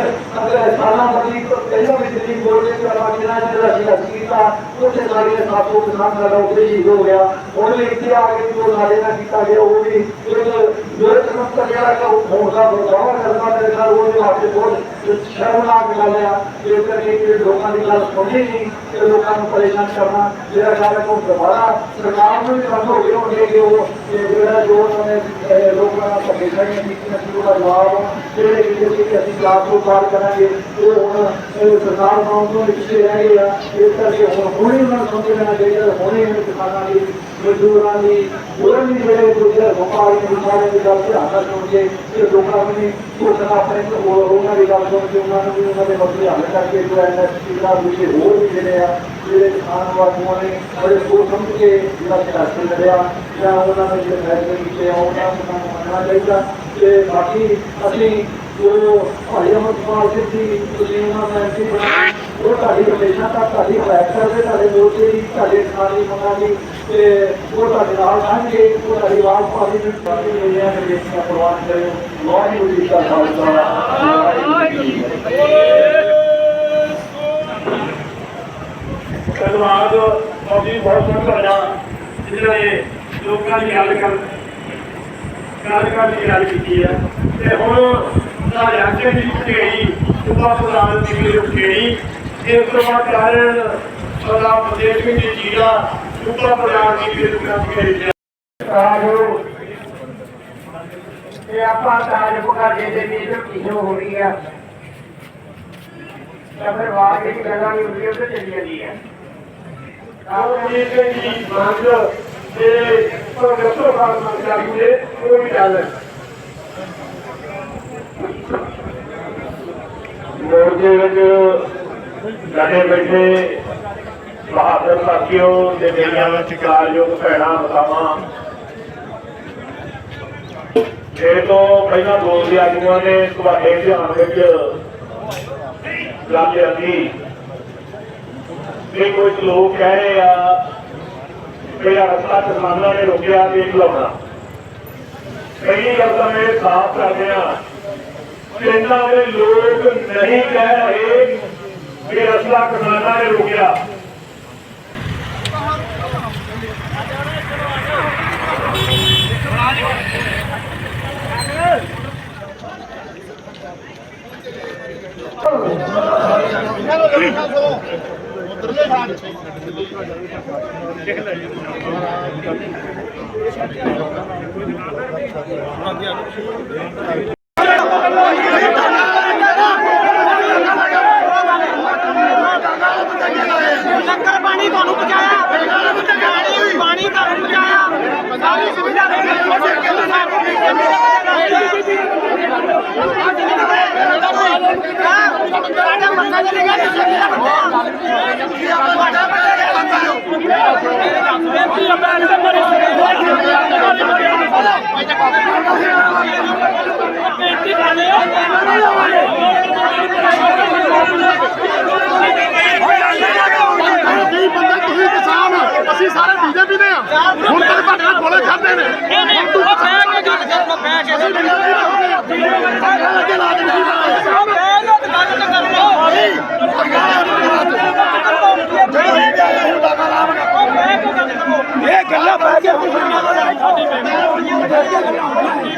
ਅਗਰ ਸਾਲਾਂ ਬੜੀ ਤੋਂ ਪਹਿਲਾਂ ਵੀ ਦਿੱਲੀ ਬੋਰਡ ਦੇ ਆਪਾਂ ਕਿਹਨਾਂ ਜਿਹੜਾ ਸੀ ਅਸੀਂ ਕੀਤਾ ਉੱਥੇ ਸਾਡੇ ਸਾਥੋਂ ਕਿਸਾਨ ਸਾਡਾ ਉੱਥੇ ਹੀ ਹੋ ਗਿਆ ਹੁਣ ਵੀ ਇੱਥੇ ਆ ਕੇ ਜੋ ਸਾਡੇ ਨਾਲ ਕੀਤਾ ਗਿਆ ਉਹ ਵੀ ਇੱਕ ਜੋ ਤਰਫ ਜਿਹੜਾ ਕਿ ਹੌਸਲਾ ਬਰਦਾਵਾ ਕਰਨਾ ਮੇਰੇ ਨਾਲ ਉਹ ਜੋ ਆਪਣੇ ਬਹੁਤ ਸ਼ਰਮਨਾਕ ਗੱਲ ਆ ਇਹ ਕਰਕੇ ਕਿ ਲੋਕਾਂ ਦੀ ਗੱਲ ਸੁਣਨੀ ਨਹੀਂ ਤੇ ਲੋਕਾਂ ਨੂੰ ਪਰੇਸ਼ਾਨ ਕਰਨਾ ਜਿਹੜਾ ਗੱਲ ਕੋ ਦੁਬਾਰਾ ਸਰਕਾਰ ਨੂੰ ਵੀ ਬੰਦ ਹੋ ਗਏ ਹੋਣਗੇ ਕਿ ਉਹ ਇਹ ਜਿਹੜਾ ਜੋ ਉਹਨਾਂ ਨੇ ਅਹ, ਲੋਕਾਂ ਨਾਲ ਧੱਕੇ ਖਾਈਆਂ ਕੀਤੀਆਂ ਸੀ ਉਹਦਾ ਜਵਾਬ ਜਿਹੜੇ ਕਿ ਅਸੀਂ ਕਿ ਅਸੀਂ ਲਾਭ ਤੋਂ ਪਾਰ ਕਰਾਂਗੇ ਉਹ ਹੁਣ ਅਹ, ਸਰਕਾਰ ਬਣਾਉਣ ਤੋਂ ਪਿੱਛੇ ਰਹਿ ਗਏ ਆ ਇਸ ਕਰਕੇ ਹੁਣ ਹੁਣੇ ਉਹਨਾਂ ਨੂੰ ਸਮਝ ਲੈਣਾ ਚਾਹੀਦਾ ਹੁਣੇ ਇਹਨਾਂ ਕਿਸਾਨਾਂ ਦੀ ਮਜ਼ਦੂਰਾਂ ਦੀ ਉਹਨਾਂ ਦੀ ਜਿਹੜੇ ਦੂਜੇ ਵਪਾਰੀ ਨੇ ਵਿਚਾਰੇ ਦੀ ਗੱਲ ਧਿਆਨ ਨਾਲ ਸੁਣ ਕੇ ਤੇ ਲੋਕਾਂ ਨੂੰ ਵੀ ਆਪਣੇ ਉਹਨਾਂ ਦੀ ਗੱਲ ਸੁਣ ਕੇ ਉਹਨਾਂ ਨੂੰ ਵੀ ਉਹਨਾਂ ਦੇ ਮਸਲੇ ਹੱਲ ਕਰਕੇ ਜੋ ਐਨਐਸਪੀ ਦਾ ਦੂਜੇ ਹੋਰ ਵੀ ਜਿਹੜੇ ਆ ਜਿਹੜੇ ਕਿਸਾਨ ਵਾਗੂਆਂ ਨੇ ਬੜੇ ਸੋਚ ਸਮਝ ਕੇ ਜਿਹੜਾ ਸਿਆਸਤ ਲੜਿਆ ਜਾਂ ਉਹਨਾਂ ਨੇ ਜਿਹੜੇ ਫੈਸਲੇ ਕੀਤੇ ਆ ਉਹਨਾਂ ਨੂੰ ਮੰਨਣਾ ਚਾਹੀਦਾ ਤੇ ਬਾਕੀ ਅਸੀਂ ਜੋ ਭਾਈ ਅਮਰਪਾਲ ਸਿੰਘ ਜੀ ਤੁਸੀਂ ਉਹਨਾਂ ਨੂੰ ਐਮਪੀ ਬਣਾਇਆ ਉਹ ਤੁਹਾਡੀ ਹਮੇਸ਼ਾ ਤੱਕ ਤੁਹਾਡੀ ਹਦਾਇਤ ਕਰਦੇ ਤੁਹਾਡੇ ਮੋਰਚੇ ਦੀ ਤੁਹਾਡੇ ਖਾਲੀ ਮੰਗਾਂ ਦੀ ਤੇ ਉਹ ਤੁਹਾਡੇ ਨਾਲ ਰਹਿਣਗੇ ਉਹ ਤੁਹਾਡੀ ਆਵਾਜ਼ ਪਾਰਲੀਮੈਂਟ ਪਾਰਟੀ ਦੇ ਲਿਆ ਕੇ ਬੇਟੀਆਂ ਪ੍ਰਵਾਨ ਕਰਿਓ। ਵਾਹਿਗੁਰੂ ਜੀ ਕਾ ਖਾਲਸਾ। ਵਾਹਿਗੁਰੂ ਜੀ ਕੀ ਫਤਿਹ ਧੰਨਵਾਦ। ਮੌਜੀ ਬਹੁਤ ਬਹੁਤ ਤੁਹਾਡਾ ਜਿਹੜਾ ਇਹ ਲੋਕਾਂ ਦੀ ਗੱਲ ਕਰ ਗੱਲ ਦੀ ਗੱਲ ਕੀਤੀ ਹੈ। ਤੇ ਹੁਣ ਸਾਡੇ ਅੱਗੇ ਦੀ ਗਈ ਸੁਭਾ ਪ੍ਰਧਾਨ ਦੀ ਵੀ ਰੁਕੇਣੀ ਇਸ ਤੋਂ ਬਾਅਦ ਕਾਰਨ ਸਰਦਾਰ ਪ੍ਰਦੇਸ਼ ਵਿੱਚ ਜੀਰਾ ਸੁਭਾ ਪ੍ਰਧਾਨ ਦੀ ਵੀ ਰੁਕੇਣੀ ਤਾਜੋ ਇਹ ਆਪਾਂ ਤਾਜ ਬੁਖਾ ਦੇ ਦੇ ਵੀ ਜੋ ਹੋ ਰਹੀ ਆ ਤਾਂ ਫਿਰ ਬਾਅਦ ਵਿੱਚ ਗੱਲਾਂ ਨਹੀਂ ਹੁੰਦੀਆਂ ਤੇ ਚੱਲੀ ਜਾਂਦੀ ਆ ਆਪ ਜੀ ਦੀ ਮੰਗ ਤੇ ਪ੍ਰਗਤੋ ਖਾਸ ਮੰਤਰੀ ਦੇ ਉਹ ਵੀ ਗੱਲ ਮੋਰਚੇ ਵਿੱਚ ਸਾਡੇ ਬੈਠੇ ਬਹਾਦਰ ਸਾਥੀਓ ਤੇ ਮੇਰੀਆਂ ਵਿੱਚ ਭੈਣਾਂ ਮਤਾਵਾਂ ਇਹ ਤੋਂ ਪਹਿਲਾਂ ਬੋਲਦੇ ਆਗੂਆਂ ਨੇ ਤੁਹਾਡੇ ਧਿਆਨ ਵਿੱਚ। ਗੱਲ ਆਂਦੀ ਵੀ ਕੁਝ ਲੋਕ ਕਹਿ ਰਹੇ ਆ ਕਿ ਰਸਤਾ ਕਿਸਾਨਾਂ ਨੇ ਰੋਕਿਆ ਤੇ ਖਲਾਉਣਾ ਪਹਿਲੀ ਗੱਲ ਇਹ ਸਾਫ਼ ਕਰਦੇ ਆ। ਇਹਨਾਂ ਦੇ ਲੋਕ ਨਹੀਂ ਕਹਿ ਰਹੇ ਕਿ ਰਸਤਾ ਕਿਸਾਨਾਂ ਨੇ ਰੋਕਿਆ। ਲੰਗਰ ਪਾਣੀ ਤੁਹਾਨੂੰ ਪਹੁੰਚਾਇਆ ਪਾਣੀ ਪਾਣੀ ਤੁਹਾਨੂੰ ਪਹੁੰਚਾਇਆ ਸਾਰੀ ਸੁਵਿਧਾ ਦੇ ਸਾਡਾ ਮੱਥਾ ਚੱਲੇਗਾ ਨਹੀਂ ਬੰਦਾ ਤੁਸੀਂ ਕਿਸਾਨ ਹੋ, ਅਸੀਂ ਸਾਰੇ ਬੀਜੇਪੀ ਦੇ ਆ ਹੁਣ ਤੱਕ ਤੁਹਾਡੇ ਨਾਲ ਗੋਲੇ ਖਾਦੇ ਨੇ ਹੁਣ ਤੂੰ ਬਹਿ ਕੇ ਗੱਲ ਕਰ ਬਹਿ ਕੇ ਅਸੀਂ ਬੀਜੇਪੀ ਦੇ ਹੋ ਗਏ ਸਾਡੇ ਅੱਗੇ ਲਾ ਦੇ ਇਹ ਗੱਲਾਂ ਬਹਿ ਕੇ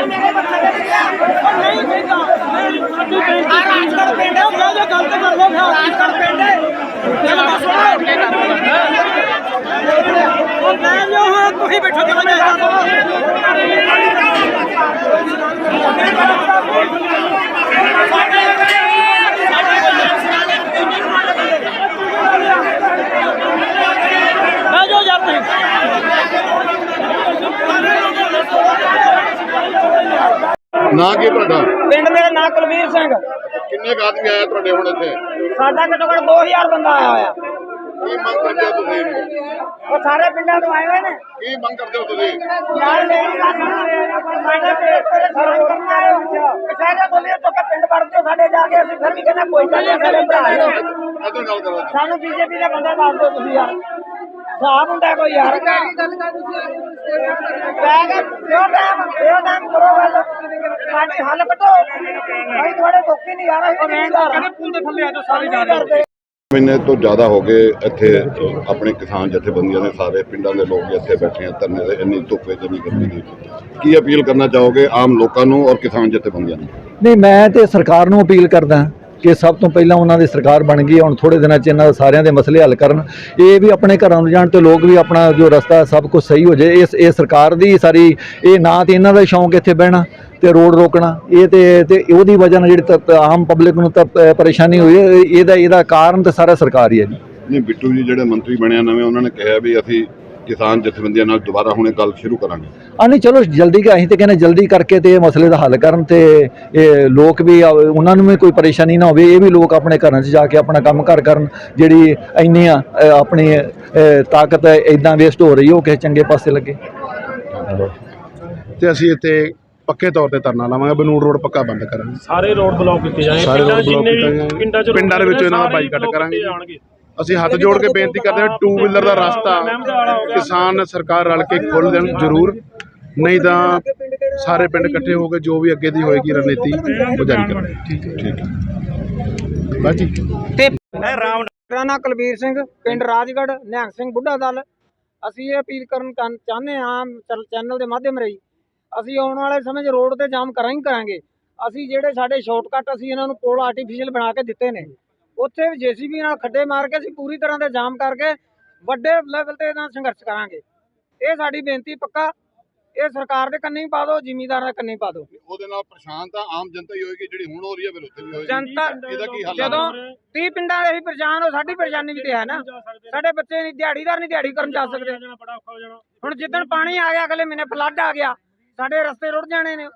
ਨਹੀਂ ਕਹਿੰਦਾ ਸਾਡੀ ਬੇਇੱਜ਼ਤੀ ਰਾਜਗੜ ਪਿੰਡ ਹੈ ਉਹ ਜੇ ਗਲਤ ਕਰ ਲੋ ਫਿਰ ਰਾਜਗੜ ਪਿੰਡ ਹੈ ਗੱਲ ਬਸ ਉਹ ਮੈਂ ਜੋ ਹਾਂ ਤੁਸੀਂ ਬੈਠੋ ਕਿਉਂ ਮੈਂ ਜੋ ਯਾਰ ਤੁਸੀਂ ਨਾ ਕੀ ਤੁਹਾਡਾ? ਪਿੰਡ ਮੇਰਾ ਨਾਂ ਕੁਲਵੀਰ ਸਿੰਘ। ਕਿੰਨੇ ਕੁ ਆਦਮੀ ਆਇਆ ਤੁਹਾਡੇ ਹੁਣ ਇੱਥੇ? ਸਾਡਾ ਘੱਟੋ ਘੱਟ 2000 ਬੰਦਾ ਆਇਆ ਹੋਇਆ। ਕੀ ਮੰਗ ਕਰਦੇ ਹੋ ਤੁਸੀਂ? ਉਹ ਸਾਰੇ ਪਿੰਡਾਂ ਤੋਂ ਆਏ ਹੋਏ ਨੇ। ਕੀ ਮੰਗ ਕਰਦੇ ਹੋ ਤੁਸੀਂ? ਯਾਰ ਲੈਣ ਦਾ ਸਾਡੇ ਪੇਟ ਤੇ ਸਰਵ ਕਰਨਾ ਹੋ ਸਾਡੇ ਬੋਲੇ ਤੋਂ ਕਿ ਪਿੰਡ ਵੜ ਕੇ ਸਾਡੇ ਜਾ ਕੇ। ਅਸੀਂ ਫਿਰ ਵੀ ਕਹਿੰਦੇ ਕੋਈ ਗੱਲ ਨਹੀਂ ਸਾਡੇ ਭਰਾ ਨੇ ਇੱਧਰ ਗੱਲ ਕਰੋ ਸਾਨੂੰ ਬੀਜੇਪੀ ਦੇ ਬੰਦੇ ਦੱਸ ਦਿਓ ਤੁਸੀਂ ਯਾਰ। ਸਾਹ ਹੁੰਦਾ ਕੋਈ ਯਾਰ। ਗੱਲ ਕਰ ਤੁਸੀਂ ਬੈਗ ਕਿਉਂ ਟਾਈਮ ਕਿਉਂ ਟਾਈਮ ਕਰੋ ਗੱਲ। ਸਾਡੇ ਹੱਲ ਕੱਢੋ। ਭਾਈ ਤੁਹਾਡੇ ਧੋਖੇ ਨਹੀਂ ਆ ਰਹੇ ਮੈਂ ਕਹਿੰਦੇ ਪੁੱਲ ਦੇ ਥੱਲੇ ਆ ਜਾਓ ਸਾਰੇ ਜਾ ਰਹੇ ਮਹੀਨੇ ਤੋਂ ਜ਼ਿਆਦਾ ਹੋ ਗਏ ਇੱਥੇ ਆਪਣੇ ਕਿਸਾਨ ਜਥੇਬੰਦੀਆਂ ਨੇ ਸਾਰੇ ਪਿੰਡਾਂ ਦੇ ਲੋਕ ਇੱਥੇ ਬੈਠੇ ਆ, ਧਰਨੇ ਦੇ ਇੰਨੀ ਧੁੱਪੇ ਤੇ ਗਰਮੀ ਦੀ ਕੀ ਅਪੀਲ ਕਰਨਾ ਚਾਹੋਗੇ ਆਮ ਲੋਕਾਂ ਨੂੰ ਔਰ ਕਿਸਾਨ ਜਥੇਬੰਦੀਆਂ ਨੂੰ? ਨਹੀਂ, ਮੈਂ ਤੇ ਸਰਕਾਰ ਨੂੰ ਅਪੀਲ ਕਰਦਾ ਕਿ ਸਭ ਤੋਂ ਪਹਿਲਾਂ ਉਹਨਾਂ ਦੀ ਸਰਕਾਰ ਬਣ ਗਈ ਹੈ, ਹੁਣ ਥੋੜੇ ਦਿਨਾਂ 'ਚ ਇਹਨਾਂ ਦੇ ਸਾਰਿਆਂ ਦੇ ਮਸਲੇ ਹੱਲ ਕਰਨ। ਇਹ ਵੀ ਆਪਣੇ ਘਰਾਂ ਨੂੰ ਜਾਣ ਤੇ ਲੋਕ ਵੀ ਆਪਣਾ ਜੋ ਰਸਤਾ ਸਭ ਕੁਝ ਸਹੀ ਹੋ ਜਾਏ। ਇਸ ਇਹ ਸਰਕਾਰ ਦੀ ਸਾਰੀ ਇਹ ਨਾ ਤੇ ਇਹਨਾਂ ਦਾ ਸ਼ੌਂਕ ਇੱਥੇ ਬਹਿਣਾ ਤੇ ਰੋਡ ਰੋਕਣਾ। ਇਹ ਤੇ ਤੇ ਉਹਦੀ ਵਜ੍ਹਾ ਨਾਲ ਜਿਹੜੀ ਤ- ਆਮ ਪਬਲਿਕ ਨੂੰ ਤਾਂ ਪਰੇਸ਼ਾਨੀ ਹੋਈ ਇਹਦਾ ਇਹਦਾ ਕਾਰਨ ਤਾਂ ਸਾਰਾ ਸਰਕਾਰ ਹੀ ਹੈ ਜੀ। ਨਹੀਂ ਬਿੱਟੂ ਜੀ ਜਿਹੜੇ ਮੰਤਰੀ ਬਣਿਆ ਨਵੇਂ ਉਹਨਾਂ ਨੇ ਕਿਹਾ ਵੀ ਅਸੀਂ ਕਿਸਾਨ ਜਥੇਬੰਦੀਆਂ ਨਾਲ ਦੁਬਾਰਾ ਹੁਣੇ ਗੱਲ ਸ਼ੁਰੂ ਕਰਾਂਗੇ ਆ ਨਹੀਂ ਚਲੋ ਜਲਦੀ ਕਰ ਅਸੀਂ ਤੇ ਕਹਿੰਦੇ ਜਲਦੀ ਕਰਕੇ ਤੇ ਇਹ ਮਸਲੇ ਦਾ ਹੱਲ ਕਰਨ ਤੇ ਇਹ ਲੋਕ ਵੀ ਆ- ਉਹਨਾਂ ਨੂੰ ਵੀ ਕੋਈ ਪਰੇਸ਼ਾਨੀ ਨਾ ਹੋਵੇ ਇਹ ਵੀ ਲੋਕ ਆਪਣੇ ਘਰਾਂ 'ਚ ਜਾ ਕੇ ਆਪਣਾ ਕੰਮ ਕਾਰ ਕਰਨ ਜਿਹੜੀ ਇੰਨੀਆਂ ਅ, ਆਪਣੀ ਅ, ਤਾਕਤ ਇਦਾਂ ਵੇਸਟ ਹੋ ਰਹੀ ਉਹ ਕਿਸੇ ਚੰਗੇ ਪਾਸੇ ਲੱਗੇ ਤੇ ਅਸੀਂ ਇੱਥੇ ਪੱਕੇ ਤੌਰ ਤੇ ਧਰਨਾ ਲਾਵਾਂਗੇ ਬਨੂੜ ਰੋਡ ਪੱਕਾ ਬੰਦ ਕਰਾਂਗੇ ਸਾਰੇ ਰੋਡ ਬਲੌਕ ਕੀਤੇ ਜਾਣਗੇ ਸਾਰੇ road block ਜਿੰਨੇ ਵੀ ਕੀਤੇ ਜਾਣਗੇ। ਪਿੰਡਾਂ 'ਚ ਪਿੰਡਾਂ ਦੇ ਵਿੱਚੋਂ ਇਹਨਾਂ ਦਾ ਬਾਈਕਾਟ ਕਰਾਂਗੇ। ਅਸੀਂ ਹੱਥ ਜੋੜ ਕੇ ਬੇਨਤੀ ਕਰਦੇ ਹਾਂ ਟੂ ਵੀਲਰ ਦਾ ਰਸਤਾ ਕਿਸਾਨ ਸਰਕਾਰ ਰਲ ਕੇ ਖੋਲ ਦੇਣ ਜ਼ਰੂਰ। ਨਹੀਂ ਤਾਂ ਸਾਰੇ ਪਿੰਡ ਇਕੱਠੇ ਹੋ ਕੇ ਜੋ ਵੀ ਅੱਗੇ ਦੀ ਹੋਏਗੀ ਰਣਨੀਤੀ ਉਹ ਜਾਰੀ ਕਰਾਂਗੇ। ਠੀਕ ਹੈ। ਠੀਕ ਹੈ। ਬਸ ਠੀਕ ਮੇਰਾ ਨਾਂ ਕੁਲਬੀਰ ਸਿੰਘ ਪਿੰਡ ਰਾਜਗੜ੍ਹ ਨਿਹੰਗ ਸਿੰਘ ਬੁੱਢਾ ਦਲ। ਅਸੀਂ ਇਹ ਅਪੀਲ ਕਰਨ ਚਾਹੁੰ- ਚਾਹੁੰਦੇ ਹਾਂ ਚੈਨਲ ਦੇ ਮਾਧਿਅਮ ਰਾਹੀਂ। ਅਸੀਂ ਆਉਣ ਵਾਲੇ ਸਮੇਂ 'ਚ ਰੋਡ ਤੇ ਜਾਮ ਕਰਾਂ ਹੀ ਕਰਾਂਗੇ। ਅਸੀਂ ਜਿਹੜੇ ਸਾਡੇ ਸ਼ਾਰਟਕਟ ਅਸੀਂ ਇਹਨਾਂ ਨੂੰ ਪੁਲ ਆਰਟੀਫੀਸ਼ੀਅਲ ਬਣਾ ਕੇ ਦਿੱਤੇ ਨੇ ਉੱਥੇ ਵੀ ਜੀਸੀਬੀ ਨਾਲ ਖੱਡੇ ਮਾਰ ਕੇ ਅਸੀਂ ਪੂਰੀ ਤਰ੍ਹਾਂ ਦੇ ਜਾਮ ਕਰਕੇ ਵੱਡੇ ਲੈਵਲ ਤੇ ਇਹਦਾ ਸੰਘਰਸ਼ ਕਰਾਂਗੇ। ਇਹ ਸਾਡੀ ਬੇਨਤੀ ਪੱਕਾ ਇਹ ਸਰਕਾਰ ਦੇ ਕੰਨੀ ਪਾ ਦਿਓ ਜ਼ਿਮੀਂਦਾਰਾਂ ਦੇ ਕੰਨੀ ਪਾ ਦਿਓ। ਉਹਦੇ ਨਾਲ ਪਰੇਸ਼ਾਨ ਤਾਂ ਆਮ ਜਨਤਾ ਹੀ ਹੋਏਗੀ ਜਿਹੜੀ ਹੁਣ ਹੋ ਰਹੀ ਹੈ ਫਿਰ ਉੱਥੇ ਵੀ ਹੋਏਗੀ। ਜਨਤਾ ਇਹਦਾ ਕੀ ਹੱਲ ਹੈ ਜਦੋਂ 30 ਪਿੰਡਾਂ ਦੇ ਹੀ ਪਰੇਸ਼ਾਨ ਹੋ ਸਾਡੀ ਪਰੇਸ਼ਾਨੀ ਵੀ ਤੇ ਹੈ ਨਾ। ਸਾਡੇ ਬੱਚੇ ਨਹੀਂ ਦਿਹਾੜੀਦਾਰ ਨਹੀਂ ਦਿਹਾੜੀ ਕਰਨ ਜਾ ਸਕਦੇ। ਹੁਣ ਜਿੱਦਣ ਪਾਣੀ ਆ ਗਿਆ ਅਗਲੇ ਮਹੀਨੇ ਫਲੱਡ ਆ ਗਿਆ ਸਾਡੇ ਰਸਤੇ ਰੁੜ ਜਾਣੇ ਨੇ।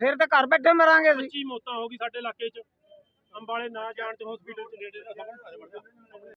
ਫਿਰ ਤਾਂ ਘਰ ਬੈਠੇ ਮਰਾਂਗੇ ਅਸੀਂ। 25 ਮੌਤਾਂ ਹੋ ਗਈ ਸਾਡੇ ਇਲਾਕੇ 'ਚ। ਅੰਬਾਲੇ ਨਾ ਜਾਣ ਤੇ ਹਸਪੀਟਲ 'ਚ ਨੇੜੇ ਦਾ ਸਭ